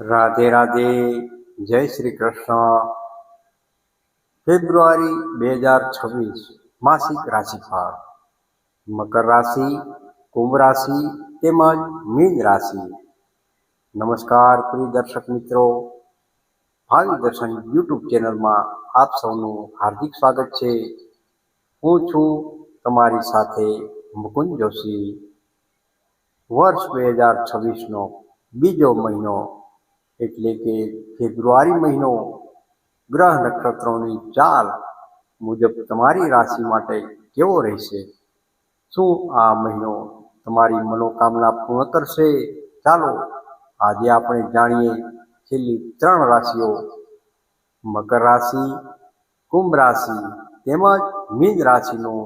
રાધે રાધે, જય શ્રી કૃષ્ણ. ફેબ્રુઆરી બે હજાર છવ્વીસ, માસિક રાશિફળ. મકર રાશિ, કુંભ રાશિ તેમજ મીન રાશિ. નમસ્કાર પ્રિય દર્શક મિત્રો. ભાવિ દર્શન યુટ્યુબ ચેનલમાં આપ સૌનું હાર્દિક સ્વાગત છે. હું છું તમારી સાથે મુકુંદ જોશી. વર્ષ બે હજાર છવ્વીસનો બીજો મહિનો એટલે કે ફેબ્રુઆરી મહિનો ગ્રહ નક્ષત્રોની ચાલ મુજબ તમારી રાશિ માટે કેવો રહેશે? શું આ મહિનો તમારી મનોકામના પૂર્ણ કરશે? ચાલો આજે આપણે જાણીએ છેલ્લી ત્રણ રાશિઓ. મકર રાશિ, કુંભ રાશિ તેમજ મીન રાશિનું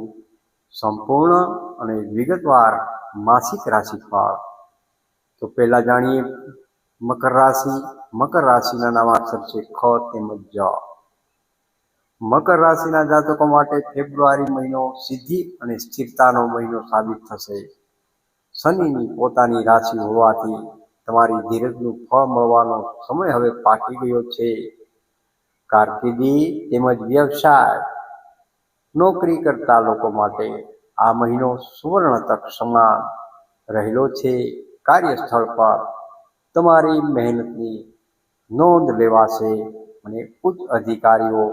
સંપૂર્ણ અને વિગતવાર માસિક રાશિફળ. તો પહેલાં જાણીએ મકર રાશિ, મકર રાશિના નામાક્ષર છે ખ તેમજ જ. મકર રાશિના જાતકો માટે ફેબ્રુઆરી મહિનો સિદ્ધિ અને સ્થિરતાનો મહિનો સાબિત થશે. શનિની પોતાની રાશિ હોવાથી તમારી ધીરજનું ફળ મળવાનો સમય હવે પાકી ગયો છે. કારકિર્દી તેમજ વ્યવસાય, નોકરી કરતા લોકો માટે આ મહિનો સુવર્ણ તક સમાન રહેલો છે. કાર્યસ્થળ પર તમારી મહેનતની નોંધ લેવાશે અને ઉચ્ચ અધિકારીઓ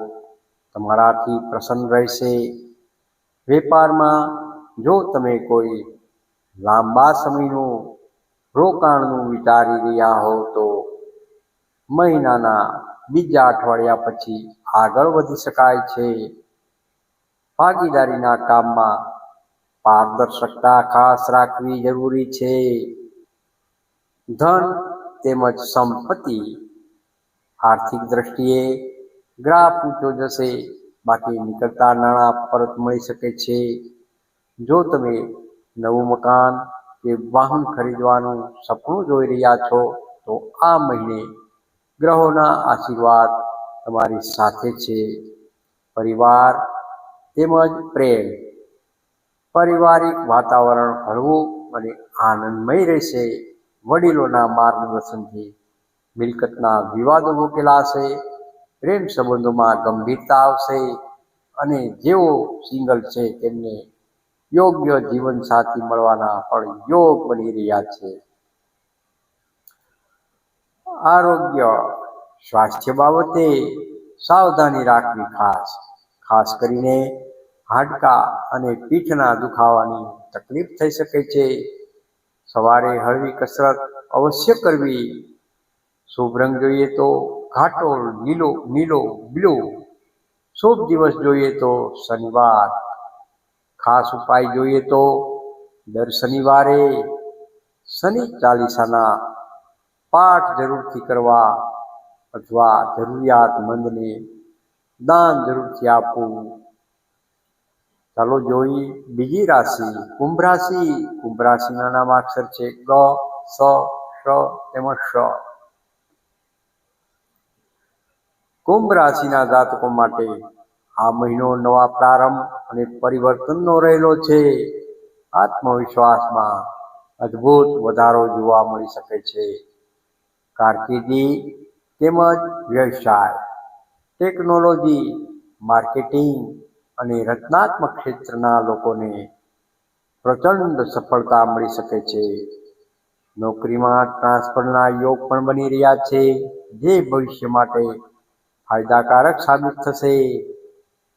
તમારાથી પ્રસન્ન રહેશે. વેપારમાં જો તમે કોઈ લાંબા સમયનું રોકાણનું વિચારી રહ્યા હો તો મહિનાના બીજા અઠવાડિયા પછી આગળ વધી શકાય છે. ભાગીદારીના કામમાં પારદર્શકતા ખાસ રાખવી જરૂરી છે. ધન તેમજ સંપત્તિ. આર્થિક દ્રષ્ટિએ ગ્રાફ ઊંચો જશે, બાકી નીકળતા નાણાં પરત મળી શકે છે. જો તમે નવું મકાન કે વાહન ખરીદવાનું સપનું જોઈ રહ્યા છો, તો આ મહિને ગ્રહોના આશીર્વાદ તમારી સાથે છે. પરિવાર તેમજ પ્રેમ. પારિવારિક વાતાવરણ હળવું અને આનંદમય રહેશે. વડીલોના માર્ગદર્શનથી મિલકતના વિવાદો ઉકેલાશે પ્રેમ સંબંધોમાં ગંભીરતા આવશે અને જેઓ સિંગલ છે તેમને યોગ્ય જીવનસાથી મળવાના પણ યોગ બની રહ્યા છે. આરોગ્ય, સ્વાસ્થ્ય બાબતે સાવધાની રાખવી ખાસ ખાસ કરીને હાડકા અને પીઠના દુખાવાની તકલીફ થઈ શકે છે. સવારે હળવી કસરત અવશ્ય કરવી. શુભ રંગ જોઈએ તો ઘાટો લીલો, નીલો, બ્લુ. શુભ દિવસ જોઈએ તો શનિવાર. ખાસ ઉપાય જોઈએ તો દર શનિવારે શનિ ચાલીસાના પાઠ જરૂરથી કરવા અથવા જરૂરિયાતમંદને દાન જરૂરથી આપવું. ચાલો જોઈ બીજી રાશિ, કુંભ રાશિ. કુંભ રાશિના નામાક્ષર છે ગ, સ તેમજ શ કુંભ રાશિના જાતકો માટે આ મહિનો નવા પ્રારંભ અને પરિવર્તનનો રહેલો છે. આત્મવિશ્વાસમાં અદ્ભુત વધારો જોવા મળી શકે છે. કારકિર્દી તેમજ વ્યવસાય, ટેકનોલોજી, માર્કેટિંગ અને રચનાત્મક ક્ષેત્રના લોકોને પ્રચંડ સફળતા મળી શકે છે. નોકરીમાં ટ્રાન્સફરના યોગ પણ બની રહ્યા છે. જે ભવિષ્ય માટે ફાયદાકારક સાબિત થશે.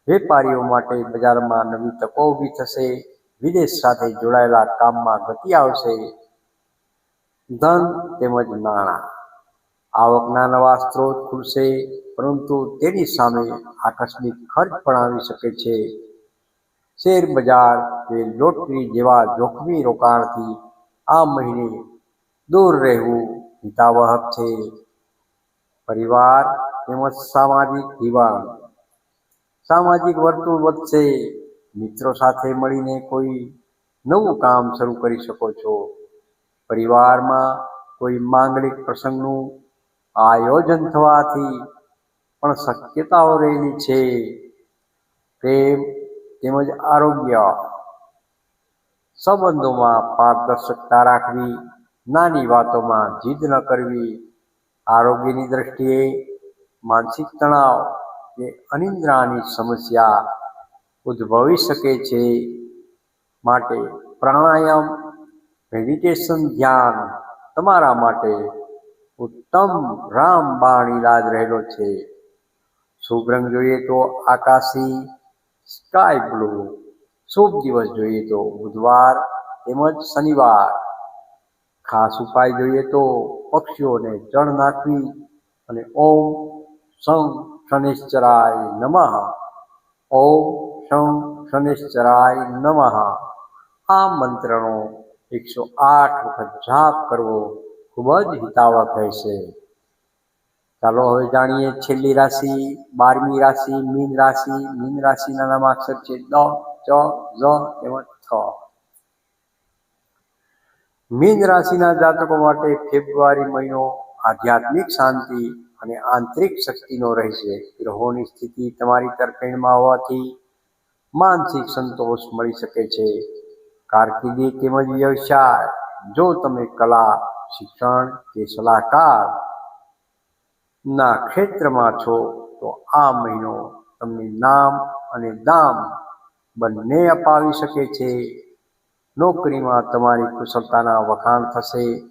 વેપારીઓ માટે બજારમાં નવી તકો ઊભી થશે. વિદેશ સાથે જોડાયેલા કામમાં ગતિ આવશે. ધન તેમજ નાણાં. આવકના નવા સ્ત્રોત ખુલશે, પરંતુ તેની સામે આકસ્મિક ખર્ચ પણ આવી શકે છે. શેર બજાર કે લોટરી જેવા જોખમી રોકાણથી આ મહિને દૂર રહેવું હિતાવહક છે. પરિવાર તેમજ સામાજિક જીવન સામાજિક વર્તુળ વધશે. મિત્રો સાથે મળીને કોઈ નવું કામ શરૂ કરી શકો છો. પરિવારમાં કોઈ માંગલિક પ્રસંગનું આયોજન થવાથી પણ શક્યતાઓ રહેલી છે. પ્રેમ તેમજ આરોગ્ય સંબંધોમાં પારદર્શકતા રાખવી, નાની વાતોમાં જીદ ન કરવી, આરોગ્યની દ્રષ્ટિએ માનસિક તણાવ કે અનિદ્રાની સમસ્યા ઉદ્ભવી શકે છે માટે પ્રાણાયામ, મેડિટેશન, ધ્યાન તમારા માટે ઉત્તમ રામબાણ ઈલાજ રહેલો છે. શુભ રંગ જોઈએ તો આકાશી સ્કાય બ્લુ શુભ દિવસ જોઈએ તો બુધવાર તેમજ શનિવાર. ખાસ ઉપાય જોઈએ તો પક્ષીઓને જળ નાખવી અને ઓમ સં શનિશ્ચરાય નમઃ. ઓમ સં શનિશ્ચરાય નમઃ. આ મંત્રનો એકસો આઠ વખત જાપ કરવો ખૂબ જ હિતાવક રહેશે ચાલો હવે જાણીએ છેલ્લી રાશિ, બારમી રાશિ, મીન રાશિ. મીન રાશિના નામાક્ષર છે દ, ચ જ તેમજ થ. મીન રાશિના જાતકો માટે ફેબ્રુઆરી મહિનો આધ્યાત્મિક શાંતિ અને આંતરિક શક્તિનો રહેશે. ગ્રહોની સ્થિતિ તમારી તરફેણમાં હોવાથી માનસિક સંતોષ મળી શકે છે. કારકિર્દી તેમજ વ્યવસાય. જો તમે કલા શિક્ષણ કે સલાહકાર ના ક્ષેત્રમાં છો, તો આ મહિનો તમને નામ અને દામ બંને અપાવી શકે છે. નોકરીમાં તમારી કુશળતાના વખાણ થશે,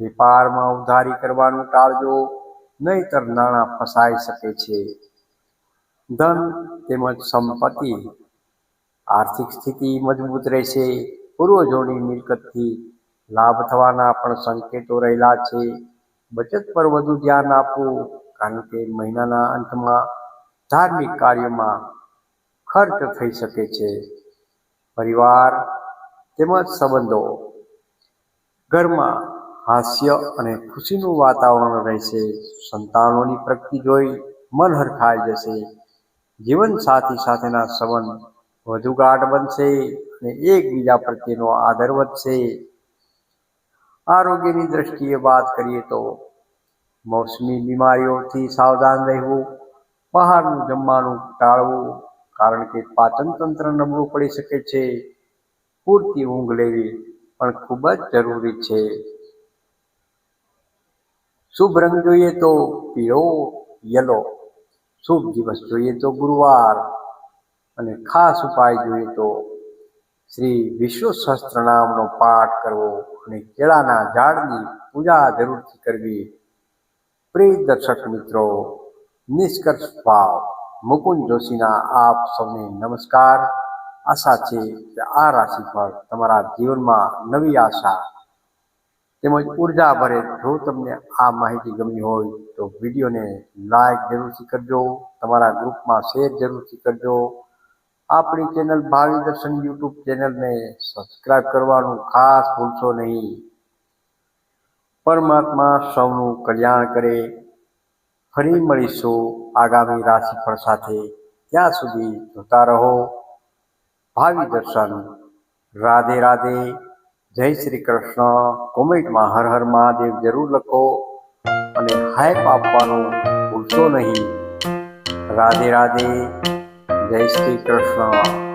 વેપારમાં ઉધારી કરવાનું ટાળજો, નહીતર નાણાં ફસાઈ શકે છે. ધન તેમજ સંપત્તિ આર્થિક સ્થિતિ મજબૂત રહેશે. પૂર્વજોની મિલકતથી લાભ થવાના પણ સંકેતો રહેલા છે. બચત પર વધુ ધ્યાન આપવું, કારણ કે મહિનાના અંતમાં ધાર્મિક કાર્યમાં ખર્ચ થઈ શકે છે. પરિવાર તેમજ સંબંધો ઘરમાં હાસ્ય અને ખુશીનું વાતાવરણ રહેશે. સંતાનોની પ્રગતિ જોઈ મન હરખાઈ જશે. જીવન સાથી સાથેના સંબંધ વધુ ગાઢ બનશે અને એકબીજા પ્રત્યેનો આદર વધશે. આરોગ્યની દ્રષ્ટિએ વાત કરીએ તો મોસમી બીમારીઓથી સાવધાન રહેવું, બહારનું જમવાનું ટાળવું, કારણ કે પાચન તંત્ર નબળું પડી શકે છે. પૂરતી ઊંઘ લેવી પણ ખૂબ જ જરૂરી છે. શુભ રંગ જોઈએ તો પીળો, યલો. શુભ દિવસ જોઈએ તો ગુરુવાર. અને ખાસ ઉપાય જોઈએ તો શ્રી વિશ્વ સહસ્ત્ર નામનો પાઠ કરવો અને કેળાના ઝાડની પૂજા જરૂરથી કરવી. પ્રિય દર્શક મિત્રો, નિષ્કર્ષ ભાવ મુકુંદ જોશીના આપ સૌને નમસ્કાર. આશા છે કે આ રાશિ પર તમારા જીવનમાં નવી આશા તેમજ ઊર્જા ભરે. જો તમને આ માહિતી ગમી હોય તો વિડીયોને લાઈક જરૂરથી કરજો. તમારા ગ્રુપમાં શેર જરૂરથી કરજો. આપણી ચેનલ ભાવિ દર્શન યુટ્યુબ ચેનલને સબસ્ક્રાઇબ કરવાનું ખાસ ભૂલશો નહીં. પરમાત્મા સૌનું કલ્યાણ કરે. ફરી મળીશું આગામી રાશિફળ સાથે. ત્યાં સુધી જોતા રહો. ભાવિ દર્શન. રાધે રાધે. જય શ્રી કૃષ્ણ. કોમેન્ટમાં હર હર મહાદેવ જરૂર લખો. અને હાઈપ આપવાનું ભૂલશો નહીં. રાધે રાધે. જય શ્રી કૃષ્ણ